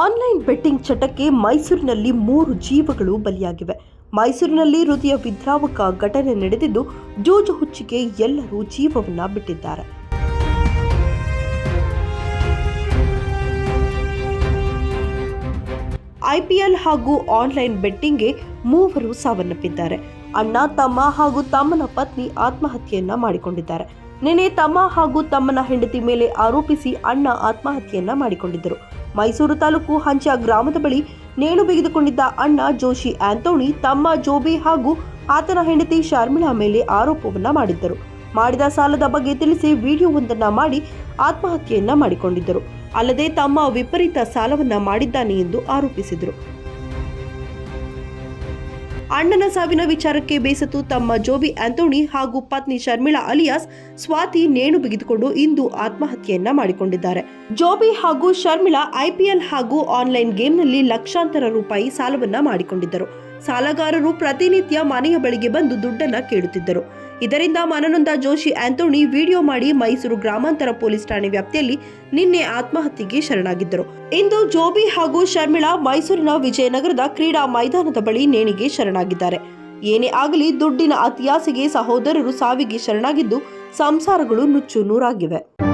Online betting ಚಟಕ್ಕೆ ಮೈಸೂರಿನಲ್ಲಿ ಮೂರು ಜೀವಗಳು ಬಲಿಯಾಗಿವೆ. ಮೈಸೂರಿನಲ್ಲಿ ಹೃದಯ ವಿದ್ರಾವಕ ಘಟನೆ ನಡೆದಿದ್ದು ಜೂಜು ಹುಚ್ಚಿಗೆ ಎಲ್ಲರೂ ಜೀವವನ್ನ ಬಿಟ್ಟಿದ್ದಾರೆ. ಐಪಿಎಲ್ ಹಾಗೂ ಆನ್ಲೈನ್ ಬೆಟ್ಟಿಂಗ್ಗೆ ಮೂವರು ಸಾವನ್ನಪ್ಪಿದ್ದಾರೆ. ಅಣ್ಣ ತಮ್ಮ ಹಾಗೂ ತಮ್ಮನ ಪತ್ನಿ ಆತ್ಮಹತ್ಯೆಯನ್ನ ಮಾಡಿಕೊಂಡಿದ್ದಾರೆ. ನಿನ್ನೆ ತಮ್ಮ ಹಾಗೂ ತಮ್ಮನ ಹೆಂಡತಿ ಮೇಲೆ ಆರೋಪಿಸಿ ಅಣ್ಣ ಆತ್ಮಹತ್ಯೆಯನ್ನ ಮಾಡಿಕೊಂಡಿದ್ದರು. ಮೈಸೂರು ತಾಲೂಕು ಹಂಚ ಗ್ರಾಮದ ಬಳಿ ನೇಣು ಬಿಗಿದುಕೊಂಡಿದ್ದ ಅಣ್ಣ ಜೋಶಿ ಆಂಥೋಣಿ, ತಮ್ಮ ಜೋಬಿ ಹಾಗೂ ಆತನ ಹೆಂಡತಿ ಶರ್ಮಿಳಾ ಮೇಲೆ ಆರೋಪವನ್ನ ಮಾಡಿದ್ದರು. ಮಾಡಿದ ಸಾಲದ ಬಗ್ಗೆ ತಿಳಿಸಿ ವಿಡಿಯೋವೊಂದನ್ನ ಮಾಡಿ ಆತ್ಮಹತ್ಯೆಯನ್ನ ಮಾಡಿಕೊಂಡಿದ್ದರು. ಅಲ್ಲದೆ ತಮ್ಮ ವಿಪರೀತ ಸಾಲವನ್ನ ಮಾಡಿದ್ದಾನೆ ಎಂದು ಆರೋಪಿಸಿದರು. ಅಣ್ಣನ ಸಾವಿನ ವಿಚಾರಕ್ಕೆ ಬೇಸತ್ತು ತಮ್ಮ ಜೋಬಿ ಆಂಥೋಣಿ ಹಾಗೂ ಪತ್ನಿ ಶರ್ಮಿಳಾ ಅಲಿಯಾಸ್ ಸ್ವಾತಿ ನೇಣು ಬಿಗಿದುಕೊಂಡು ಇಂದು ಆತ್ಮಹತ್ಯೆಯನ್ನ ಮಾಡಿಕೊಂಡಿದ್ದಾರೆ. ಜೋಬಿ ಹಾಗೂ ಶರ್ಮಿಳಾ ಐಪಿಎಲ್ ಹಾಗೂ ಆನ್ಲೈನ್ ಗೇಮ್ನಲ್ಲಿ ಲಕ್ಷಾಂತರ ರೂಪಾಯಿ ಸಾಲವನ್ನ ಮಾಡಿಕೊಂಡಿದ್ದರು. ಸಾಲಗಾರರು ಪ್ರತಿನಿತ್ಯ ಮನೆಯ ಬಳಿಗೆ ಬಂದು ದುಡ್ಡನ್ನ ಕೇಳುತ್ತಿದ್ದರು. ಇದರಿಂದ ಮನನೊಂದ ಜೋಶಿ ಆಂಥೋಣಿ ವಿಡಿಯೋ ಮಾಡಿ ಮೈಸೂರು ಗ್ರಾಮಾಂತರ ಪೊಲೀಸ್ ಠಾಣೆ ವ್ಯಾಪ್ತಿಯಲ್ಲಿ ನಿನ್ನೆ ಆತ್ಮಹತ್ಯೆಗೆ ಶರಣಾಗಿದ್ದರು. ಇಂದು ಜೋಬಿ ಹಾಗೂ ಶರ್ಮಿಳಾ ಮೈಸೂರಿನ ವಿಜಯನಗರದ ಕ್ರೀಡಾ ಮೈದಾನದ ಬಳಿ ನೇಣಿಗೆ ಶರಣಾಗಿದ್ದಾರೆ. ಏನೇ ಆಗಲಿ ದುಡ್ಡಿನ ಅತಿಯಾಸೆಗೆ ಸಹೋದರರು ಸಾವಿಗೆ ಶರಣಾಗಿದ್ದು ಸಂಸಾರಗಳು ನುಚ್ಚು ನೂರಾಗಿವೆ.